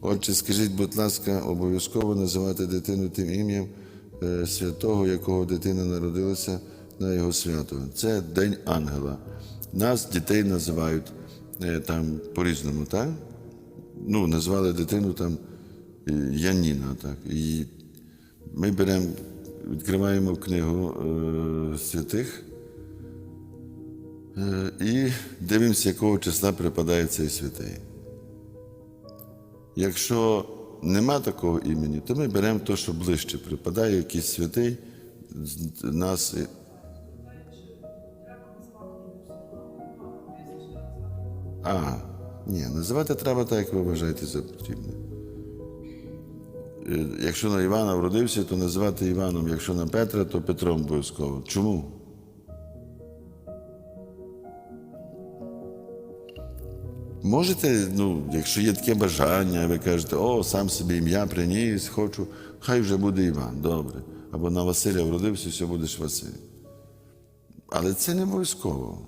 Отже, скажіть, будь ласка, обов'язково називати дитину тим ім'ям е, святого, якого дитина народилася на його свято. Це День Ангела. Нас, дітей, називають е, там по-різному, так? Ну, назвали дитину там е, Яніна, так. І ми беремо, відкриваємо книгу е, святих е, і дивимося, якого числа припадає цей святий. Якщо нема такого імені, то ми беремо те, що ближче припадає, якийсь святий нас. А, ні, називати треба так, як ви вважаєте за потрібне. Е, Якщо на Івана вродився, то називати Іваном. Якщо на Петра, то Петром обов'язково. Чому? Можете, ну, якщо є таке бажання, ви кажете, о, сам собі ім'я приніс, хочу, хай вже буде Іван, добре. Або на Василя вродився, все будеш Василь. Але це не обов'язково.